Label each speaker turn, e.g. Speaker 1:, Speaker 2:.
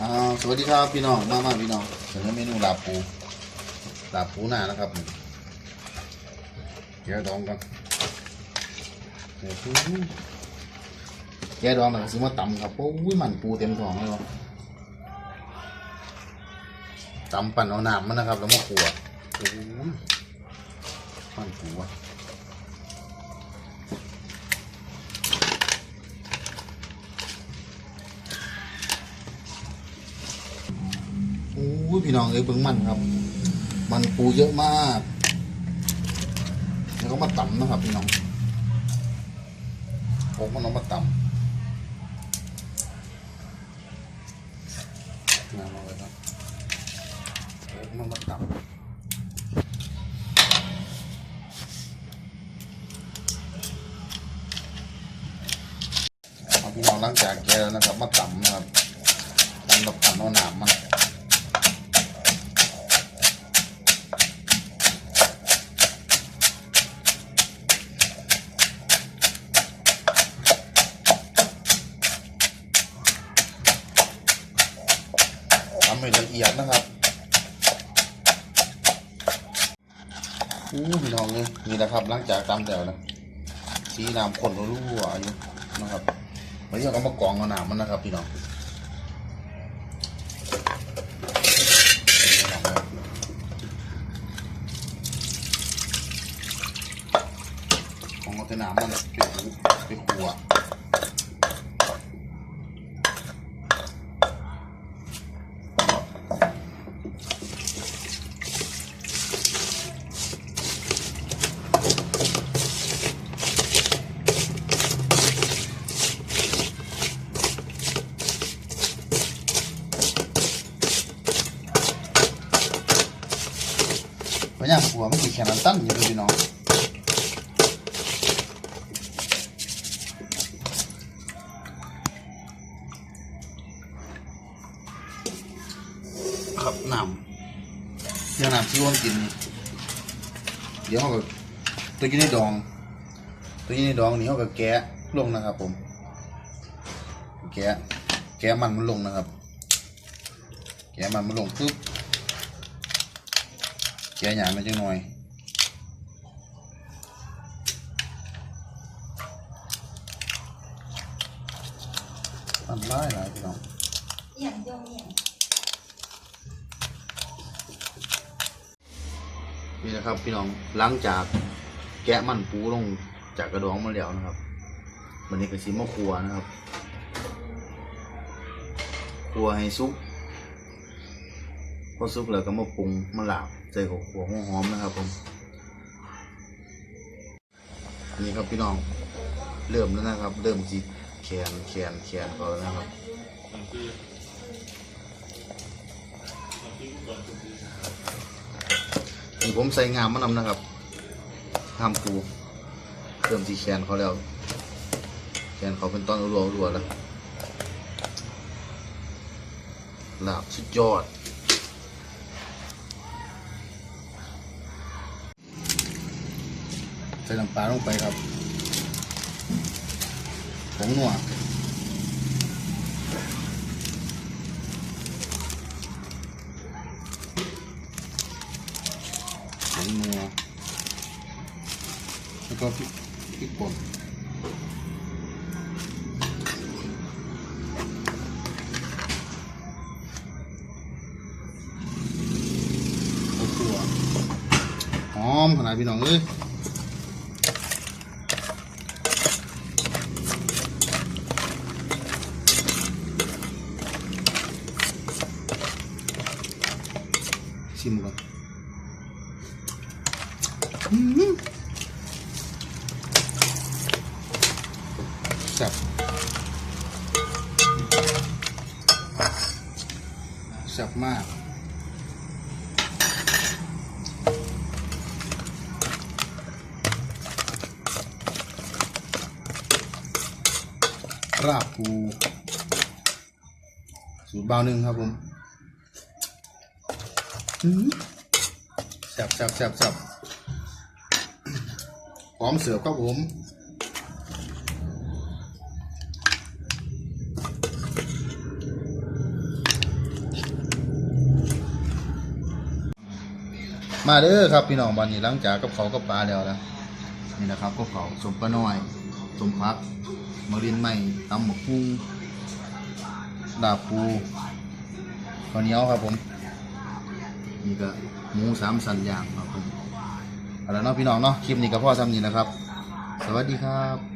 Speaker 1: อาสวัสดีครับพี่น้องมามาพี่น้องเสนอเมนูลาบปูลาบปูหน้านะครับแกะดองกันโอ้โหแกดองหน่อยซื้อมาตำครับโอ้ยมันปูเต็มท้องเลยวะตำปั่นเอาน้ำมันนะครับ แล้วมาขัวโอ้ยมันปูวะโอ้ ยพี่น้องเอ้ยเบิ่งมันครับ มันปูเยอะมาก แล้วก็มาต่ำนะครับพี่น้องผมมันเอามาต่ำน้ำเอาไว้ครับผมมันมาต่ำพี่น้องหล้างจากแกแล้วนะครับมาต่ำนะครับตำกับตำเอาหนามมัน ให้ละเอียดนะครับอู้พี่น้องเลยนี่นะครับหลังจากตำแล้วนะสีน้ำข้นรั่วอยู่นะครับแล้วยังเอามากรองเอาน้ำมันนะครับ พี่น้องของเอาแต่น้ำมันไปหูไปขัว ราะอย่างหัวมันคือแค่นั้นตั้นอยู่เลยพี่น้องครับน้ำเดี๋ยวน้ำที่อ้วนกิน เดี๋ยวเขาก็ตัวนี้ในดอง ตัวนี้ในดองนี่เขาก็แกะลงนะครับ ผม แกะแกะมันมันลงนะครับ แกะมันมันลงปุ๊บ กะหยามันจังหน่อยมันไล่หลายพี่น้อง
Speaker 2: อย่างยงอย่าง
Speaker 1: นี่นะครับพี่น้องหลังจากแกะมันปูลงจากกระดองมาแล้วนะครับวันนี้ก็ชิมมะครัวนะครับครัวให้ซุปพ อซุปแล้วก็มาปรุงมาลาบใส่กับหัวหอมนะครับผมนี่ครับพี่น้องเริ่มแล้วนะครับ เริ่มจิแขนแขนแขนก่อนแล้วนะครับนี่ผมใส่งามมานำนะครับห้ามปูเริ่มทีแขนเขาแล้วแขนเขาเป็นตอนรัวรัวๆแล้วลาบสุดยอด ส่น้ำปลาลงไปครับผงนัวผงนัวแล้วก็พริกพริกป่นข้าวคั่วหอมขนาดพี่น้องเอ้ย ชิมก่อนอืมแซ่บแซ่บมากราบปูสูตรเบาหนึ่งครับผม แซ่บแซ่บแซ่บแซ่บหอมเสิร์ฟครับผมมาเด้อครับพี่น้องวันนี้หลังจากกับเขากับปลาแล้วนะนี่นะครับกับเขาสมปลาน้อยสมพักมะเรียนใหม่ตำหมกพุ้งดาบปูข้าวเหนียวครับผม นี่ก็หมูสามสันย่างครับผมเอาละเนาะพี่น้องเนาะคลิปนี้ก็พ่อทำนี่นะครับ สวัสดีครับ